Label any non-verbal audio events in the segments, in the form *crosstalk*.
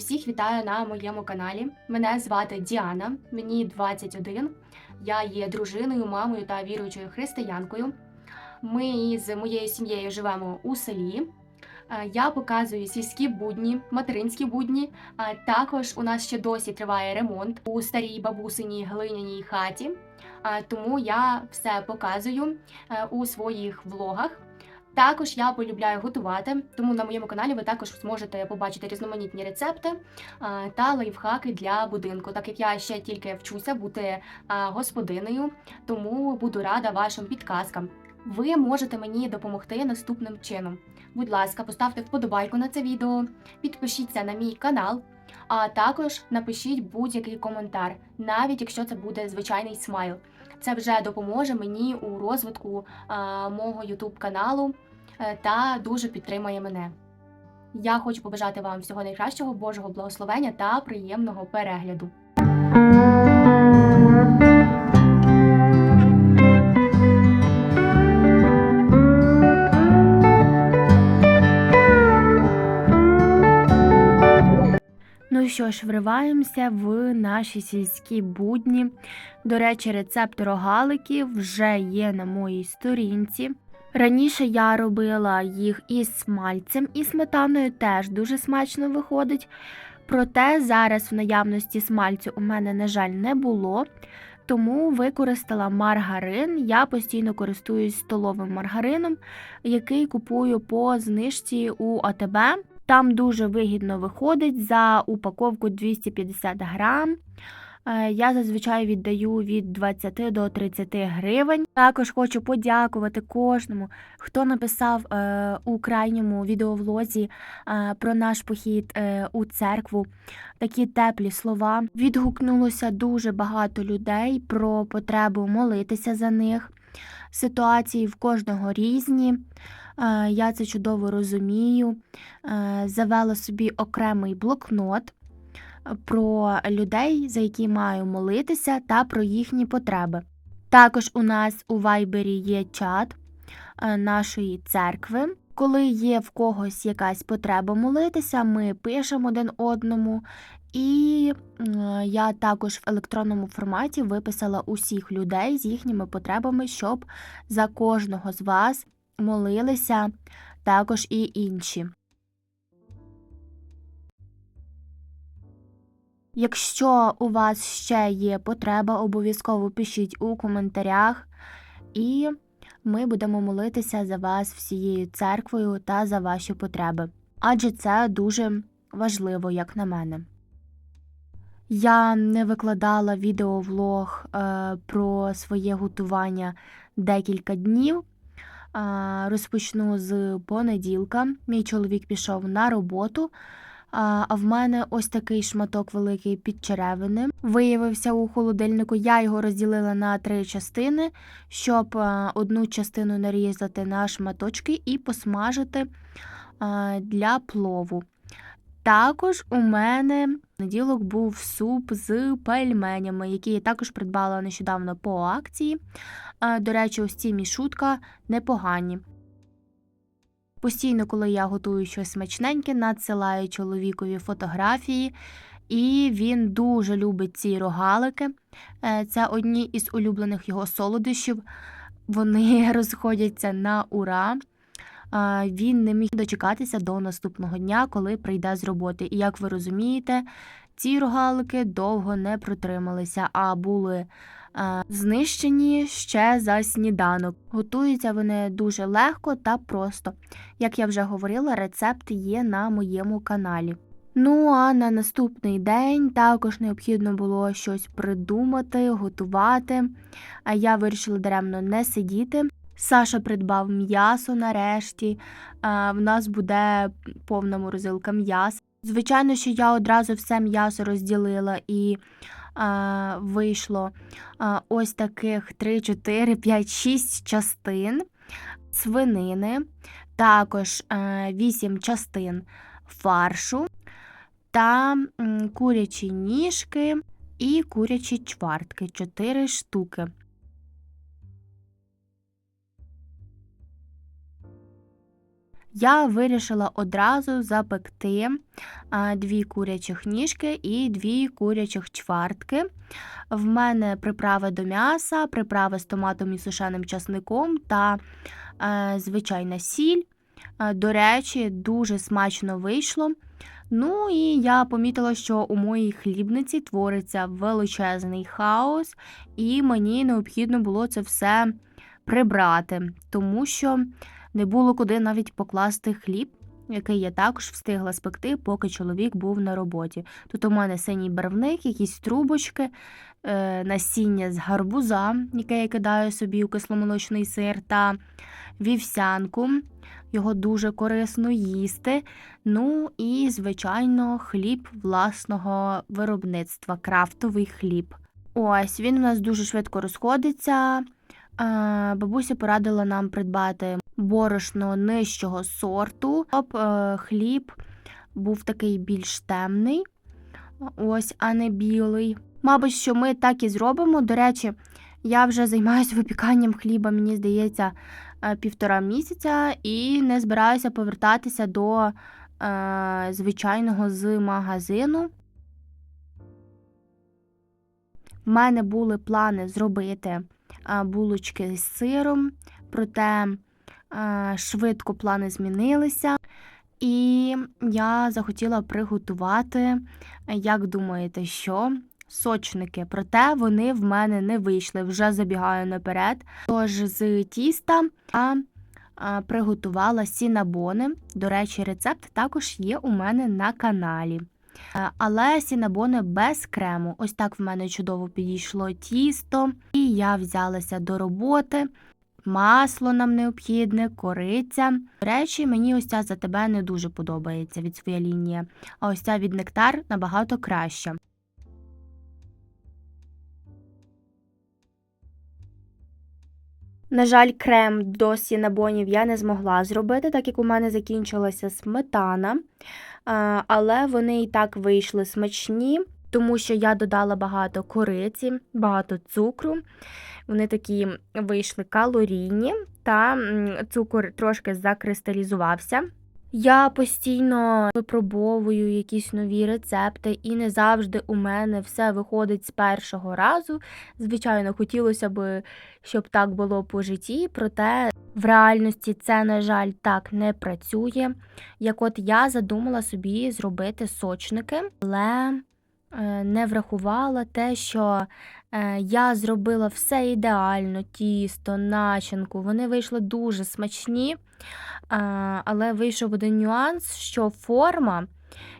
Всіх вітаю на моєму каналі. Мене звати Діана, мені 21. Я є дружиною, мамою та віруючою християнкою. Ми з моєю сім'єю живемо у селі. Е, Я показую сільські будні, материнські будні. А також у нас ще досі триває ремонт у старій бабусиній глиняній хаті. А, Тому я все показую е, у своїх влогах. Також я полюбляю готувати, тому на моєму каналі ви також зможете побачити різноманітні рецепти та лайфхаки для будинку, так як я ще тільки вчуся бути господинею, тому буду рада вашим підказкам. Ви можете мені допомогти наступним чином. Будь ласка, поставте вподобайку на це відео, підпишіться на мій канал, а також напишіть будь-який коментар, навіть якщо це буде звичайний смайл. Це вже допоможе мені у розвитку а, мого YouTube каналу е, та дуже підтримає мене. Я хочу побажати вам всього найкращого, Божого благословення та приємного перегляду. Ну що ж, вриваємося в наші сільські будні. До речі, рецепт рогаликів вже є на моїй сторінці. Раніше я робила їх із смальцем і сметаною теж дуже смачно виходить. Проте зараз в наявності смальцю у мене, на жаль, не було. Тому використала маргарин. Я постійно користуюсь столовим маргарином, який купую по знижці у АТБ. Там дуже вигідно виходить за упаковку 250 грам. Е, Я зазвичай віддаю від 20 до 30 гривень. Також хочу подякувати кожному, хто написав е, у крайньому відеовлозі е, про наш похід у церкву. Такі теплі слова. Відгукнулося дуже багато людей про потребу молитися за них. Ситуації в кожного різні. Я це чудово розумію. Завела собі окремий блокнот про людей, за які маю молитися, та про їхні потреби. Також у нас у Вайбері є чат е, нашої церкви. Коли є в когось якась потреба молитися, ми пишемо один одному. І я також в електронному форматі виписала усіх людей з їхніми потребами, щоб за кожного з вас молилися також і інші. Якщо у вас ще є потреба, обов'язково пишіть у коментарях, і ми будемо молитися за вас всією церквою та за ваші потреби. Адже це дуже важливо, як на мене. Я не викладала відеовлог е, про своє готування декілька днів. А, Розпочну з понеділка. Мій чоловік пішов на роботу. А в мене ось такий шматок великий під черевини виявився у холодильнику. Я його розділила на три частини, щоб одну частину нарізати на шматочки і посмажити для плову. Також у мене в понеділок був суп з пельменями, який я також придбала нещодавно по акції. До речі, ось ці мішутка непогані. Постійно, коли я готую щось смачненьке, надсилаю чоловікові фотографії, і він дуже любить ці рогалики. Е, Це одні із улюблених його солодощів. Вони *laughs* розходяться на ура. Він не міг дочекатися до наступного дня, коли прийде з роботи. І як ви розумієте, ці рогалики довго не протрималися, а були знищені ще за сніданок. Готуються вони дуже легко та просто. Як я вже говорила, рецепт є на моєму каналі. Ну а на наступний день також необхідно було щось придумати, готувати. А я вирішила даремно не сидіти. Саша придбав м'ясо нарешті. А, В нас буде повна морозилка м'яса. Звичайно, що я одразу все м'ясо розділила і вийшло ось таких 3, 4, 5, 6 частин свинини, також а, 8 частин фаршу та курячі ніжки і курячі чвартки 4 штуки. Я вирішила одразу запекти дві курячих ніжки і дві курячих чвартки. В мене приправи до м'яса, приправи з томатом і сушеним часником та е, звичайна сіль. Е, До речі, дуже смачно вийшло. Ну і я помітила, що у моїй хлібниці твориться величезний хаос, і мені необхідно було це все прибрати, тому що не було куди навіть покласти хліб, який я також встигла спекти, поки чоловік був на роботі. Тут у мене синій барвник, якісь трубочки, е, насіння з гарбуза, яке я кидаю собі у кисломолочний сир, та вівсянку. Його дуже корисно їсти. Ну і, звичайно, хліб власного виробництва, крафтовий хліб. Ось він у нас дуже швидко розходиться. Е, Бабуся порадила нам придбати борошно нижчого сорту, щоб е, хліб був такий більш темний, ось, а не білий. Мабуть, що ми так і зробимо. До речі, я вже займаюся випіканням хліба, мені здається, е, півтора місяця, і не збираюся повертатися до е, звичайного з магазину. В мене були плани зробити булочки з сиром, проте швидко плани змінилися, і я захотіла приготувати, як думаєте, що? Сочники, проте вони в мене не вийшли, вже забігаю наперед. Тож з тіста я приготувала сінабони. До речі, рецепт також є у мене на каналі. Е, Але сінабони без крему. Ось так в мене чудово підійшло тісто, і я взялася до роботи. Масло нам необхідне, кориця. До речі, мені ось ця за тебе не дуже подобається від своя лінія, а ось ця від нектар набагато краща. На жаль, крем до сінабонів я не змогла зробити, так як у мене закінчилася сметана. Але вони і так вийшли смачні, тому що я додала багато кориці, багато цукру. Вони такі вийшли калорійні, та цукор трошки закристалізувався. Я постійно випробовую якісь нові рецепти, і не завжди у мене все виходить з першого разу. Звичайно, хотілося б, щоб так було по житті, проте в реальності це, на жаль, так не працює. Як от я задумала собі зробити сочники, але е, не врахувала те, що я зробила все ідеально, тісто, начинку. Вони вийшли дуже смачні. Але вийшов один нюанс, що форма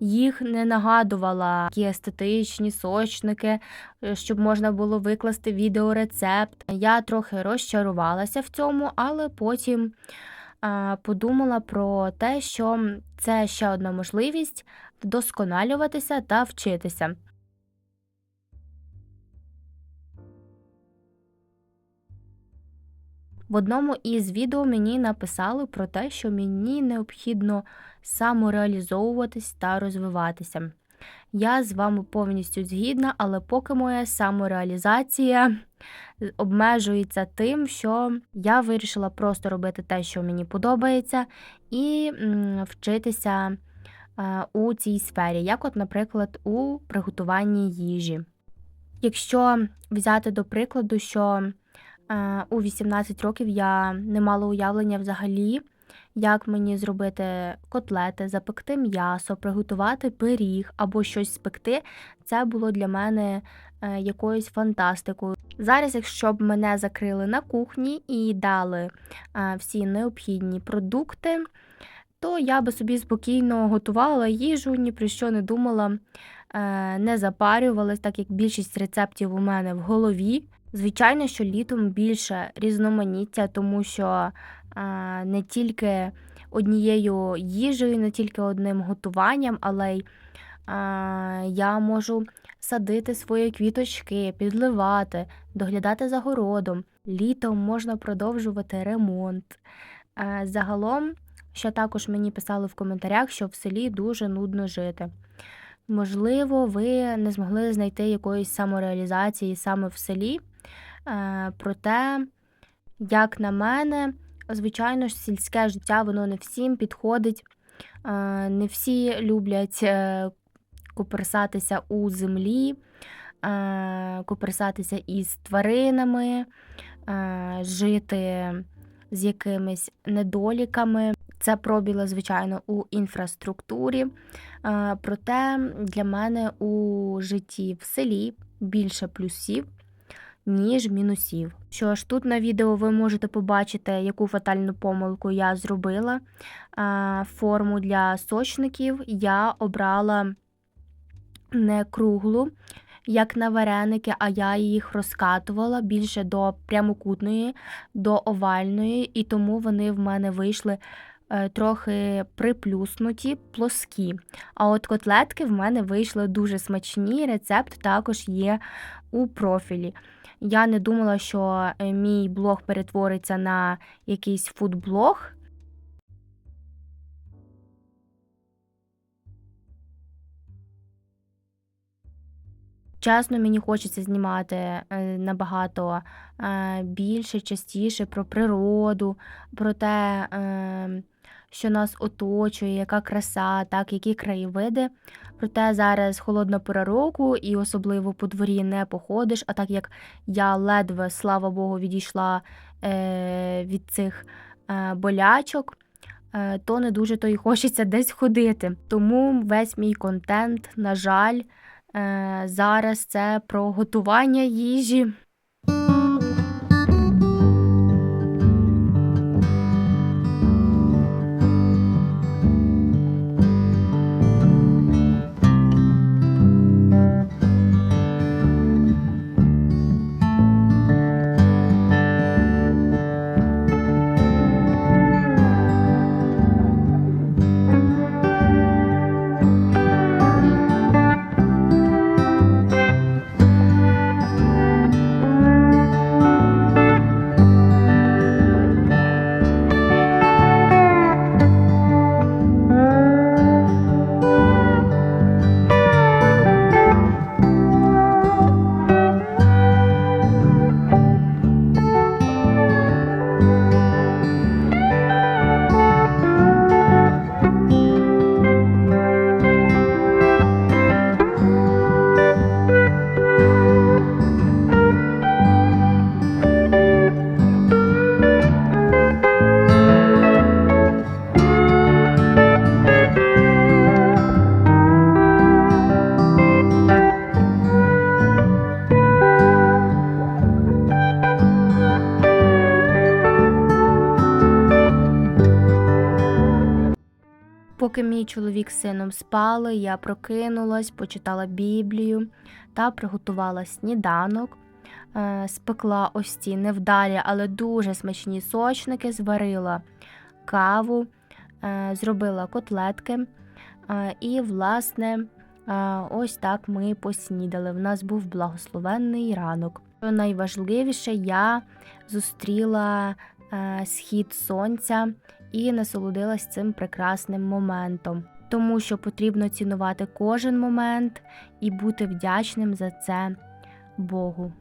їх не нагадувала такі естетичні сочники, е, щоб можна було викласти відеорецепт. Я трохи розчарувалася в цьому, але потім подумала про те, що це ще одна можливість вдосконалюватися та вчитися. В одному із відео мені написали про те, що мені необхідно самореалізовуватись та розвиватися. Я з вами повністю згідна, але поки моя самореалізація обмежується тим, що я вирішила просто робити те, що мені подобається, і вчитися е, у цій сфері, як, от, наприклад, у приготуванні їжі. Якщо взяти до прикладу, що У 18 років я не мала уявлення взагалі, як мені зробити котлети, запекти м'ясо, приготувати пиріг або щось спекти. Це було для мене е, якоюсь фантастикою. Зараз, якщо б мене закрили на кухні і дали е, всі необхідні продукти, то я би собі спокійно готувала їжу, ні про що не думала, не запарювалась, так як більшість рецептів у мене в голові. Звичайно, що літом більше різноманіття, тому що не тільки однією їжею, не тільки одним готуванням, але й я можу садити свої квіточки, підливати, доглядати за городом. Літом можна продовжувати ремонт. Загалом, ще також мені писали в коментарях, що в селі дуже нудно жити. Можливо, ви не змогли знайти якоїсь самореалізації саме в селі. Е, проте, як на мене, Звичайно ж, сільське життя воно не всім підходить. Е, Не всі люблять е, куперсатися у землі, куперсатися із тваринами, жити з якимись недоліками. Це пробіли, звичайно, у інфраструктурі. Проте для мене у житті в селі більше плюсів, ніж мінусів. Що ж, тут на відео ви можете побачити, яку фатальну помилку я зробила. Форму для сочників я обрала не круглу, як на вареники, а я їх розкатувала більше до прямокутної, до овальної, і тому вони в мене вийшли трохи приплюснуті, плоскі. А от котлетки в мене вийшли дуже смачні. Рецепт також є у профілі. Я не думала, що е, мій блог перетвориться на якийсь фудблог. Чесно, мені хочеться знімати е, набагато е, більше, частіше про природу, про те, е, що нас оточує, яка краса, так, які краєвиди. Проте зараз холодна пора року, і особливо по дворі не походиш. А так як я ледве, слава Богу, відійшла е, від цих е, болячок, е, то не дуже то й хочеться десь ходити. Тому весь мій контент, на жаль, е, зараз це про готування їжі. Поки мій чоловік з сином спали, я прокинулась, почитала Біблію та приготувала сніданок. Е, Спекла ось ці невдалі, але дуже смачні сочники, зварила каву, е, зробила котлетки. Е, І, власне, ось так ми поснідали. В нас був благословенний ранок. Найважливіше, я зустріла схід сонця і насолодилась цим прекрасним моментом, тому що потрібно цінувати кожен момент і бути вдячним за це Богу.